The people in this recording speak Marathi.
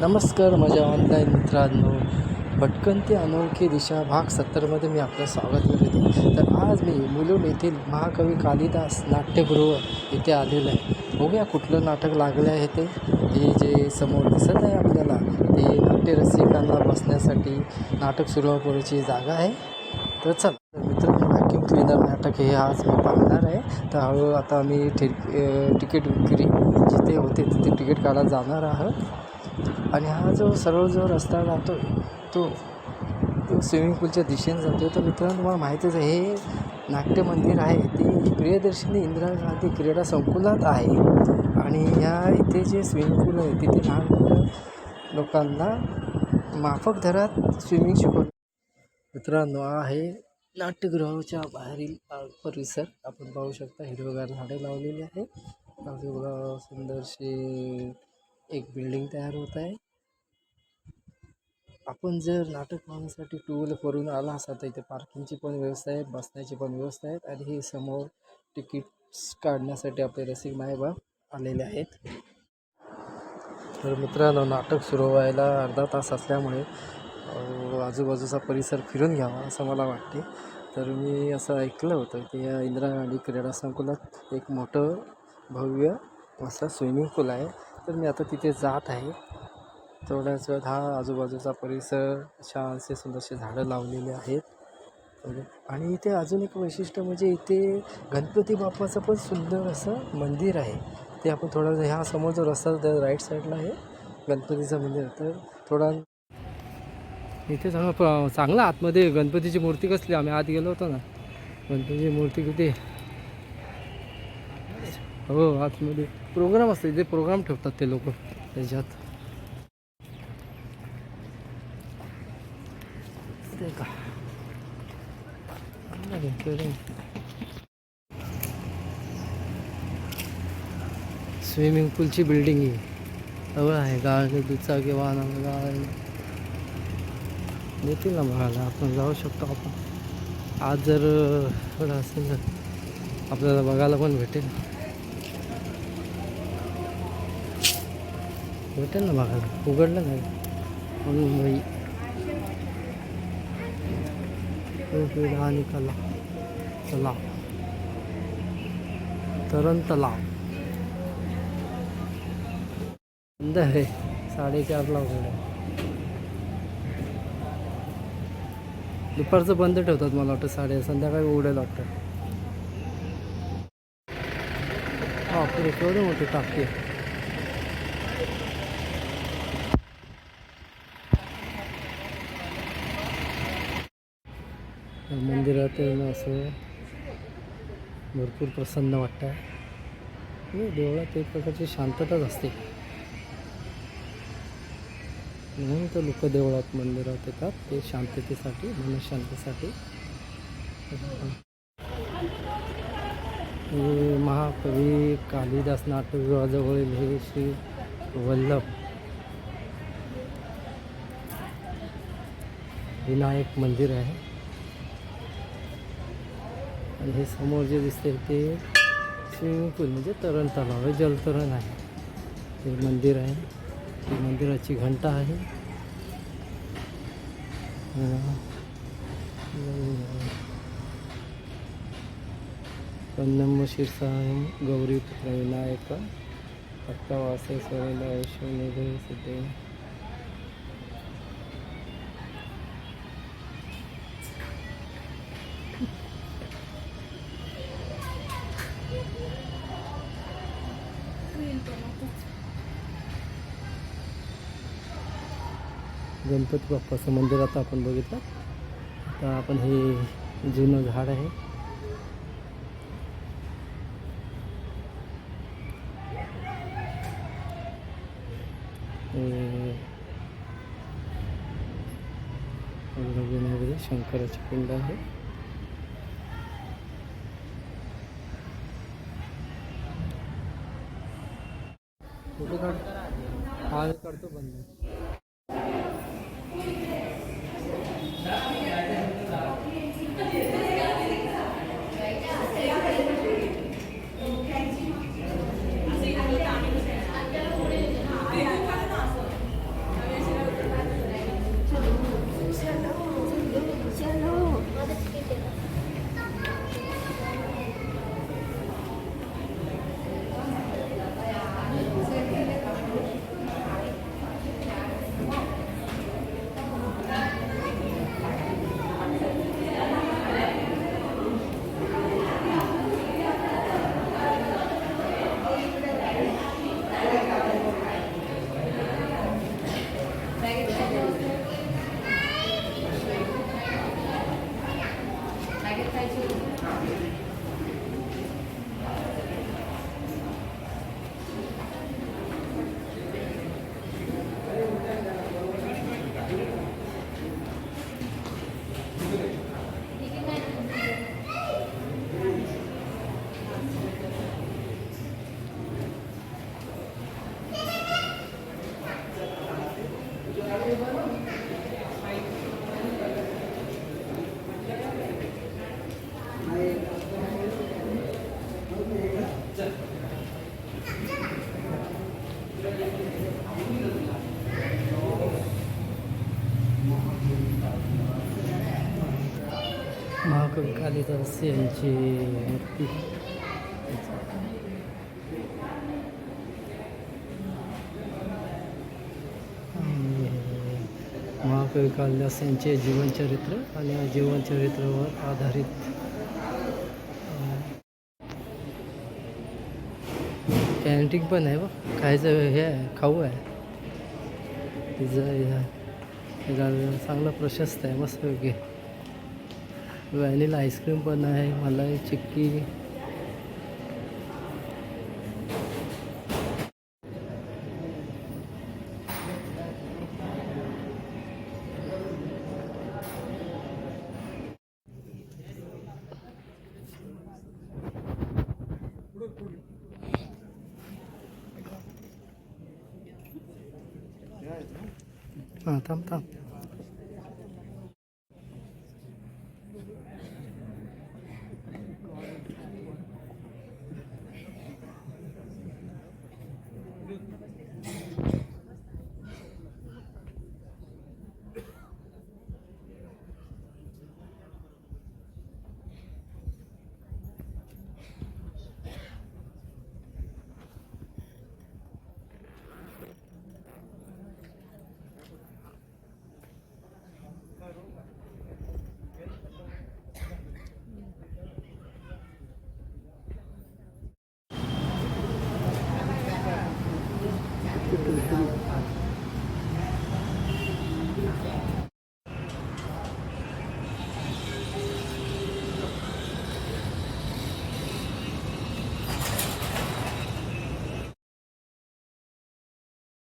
नमस्कार माझ्या ऑनलाईन मित्रांनो. भटकंती अनोळखी दिशा भाग सत्तरमध्ये मी आपलं स्वागत करतो. तर आज मी मुलुंड येथील महाकवी कालिदास नाट्यगृह इथे आलेलं आहे. बघूया कुठलं नाटक लागलं आहे ते. हे जे समोर दिसत आहे आपल्याला ते नाट्यरसिकांना बसण्यासाठी नाटक सुरू होण्याची जागा आहे. तर चल तर मित्रांनो व्हॅक्यूम नाटक हे आज मी पाहणार आहे. तर हळूहळू आता मी ठिक तिकीट विक्री जिथे होते तिथे तिकीट काढायला जाणार आहोत. आणि हा जो सरळ जो रस्ता जातो तो तो स्विमिंग पूलच्या दिशेने जातो तर मित्रांनो तुम्हाला माहितीच आहे हे नाट्य मंदिर आहे. ते प्रियदर्शनी इंदिरा गांधी क्रीडा संकुलात आहे. आणि ह्या इथे जे स्विमिंग पूल आहे तिथे लहान मुलं लोकांना माफक दरात स्विमिंग शिकवतात. मित्रांनो आहे नाट्यगृहाच्या बाहेरील परिसर. आपण पाहू शकता हिरवगार झाडे लावलेली आहे सुंदरशी एक बिल्डिंग तयार होत आहे. आपण जर नाटक पाहण्यासाठी टू व्हीलर करून आला असाल तर इथे पार्किंगची पण व्यवस्था आहे बसण्याची पण व्यवस्था आहे आणि हे समोर तिकीट्स काढण्यासाठी आपले रसिक मायबाप आलेले आहेत. तर मित्रांनो नाटक सुरू व्हायला अर्धा तास असल्यामुळे आजूबाजूचा परिसर फिरून घ्यावा असं मला वाटते. तर मी असं ऐकलं होतं की या इंदिरा गांधी क्रीडा संकुलात एक मोठं भव्य असं स्विमिंग पूल आहे. तर मी आता तिथे जात आहे. थोड्याच वेळात हा आजूबाजूचा परिसर छानसे सुंदरसे झाडं लावलेले आहेत. आणि इथे अजून एक वैशिष्ट्य म्हणजे इथे गणपती बाप्पाचं पण सुंदर असं मंदिर आहे. ते आपण थोडा ह्या समोर जो रस्ता त्या राईट साईडला आहे गणपतीचं मंदिर तर थोडा इथे चांगलं प- आतमध्ये गणपतीची मूर्ती कसली आम्ही आत गेलो होतो ना. गणपतीची मूर्ती किती? हो आतमध्ये. प्रोग्राम असतो इथे प्रोग्राम ठेवतात ते लोक त्याच्यात. ते का? स्विमिंग पूलची बिल्डिंग ही जवळ आहे. गाळणे दुचाकी वाहन गाळ देतील ना बघायला आपण जाऊ शकतो आपण. आज जर थोडं असेल तर आपल्याला बघायला पण भेटेल. भेटेल ना बघायला उघडलं नाही म्हणून बाई. हा निकाला तलाव तरण तलाव बंद आहे. साडेचारला उघड दुपारचं बंद ठेवतात मला वाटतं साडे संध्याकाळी उघडेल वाटतं. हा पुढे मोठी टाकी. मंदिरात येणं असं भरपूर प्रसन्न वाटतं देवळात एक प्रकारची शांतताच असते. म्हणून तर लोक देवळात मंदिरात येतात. ते शांततेसाठी मनशांतीसाठी. हे महाकवी कालिदास नाट्यगृहाजवळील हे श्री वल्लभ. विनायक मंदिर आहे. आणि हे समोर जे दिसते ते स्विमिंग पूल म्हणजे तरण तलाव आहे जलतरण आहे. हे मंदिर आहे. ही मंदिराची घंटा आहे. कन्नम शीर्षाहं गौरीपुत्र विनायक भक्तवासेश्वरेला यशोनिधे सिद्धे. गणपती बाप्पाचं मंदिर आता आपण बघितलं. आता आपण हे जुनं झाड हे शंकराची पिंड आहे. हा बंद. महाकवी कालिदास यांची मूर्ती महाकवी कालिदास यांचे जीवनचरित्र आणि या जीवनचरित्रावर आधारित कॅन्टीन पण आहे बघ खायचं हे आहे खाऊ आहे. तिचं हे चांगलं प्रशस्त आहे मस्तपैकी व्हॅनिला आईस्क्रीम पण आहे मलाई चिक्की. हां थांब थांब.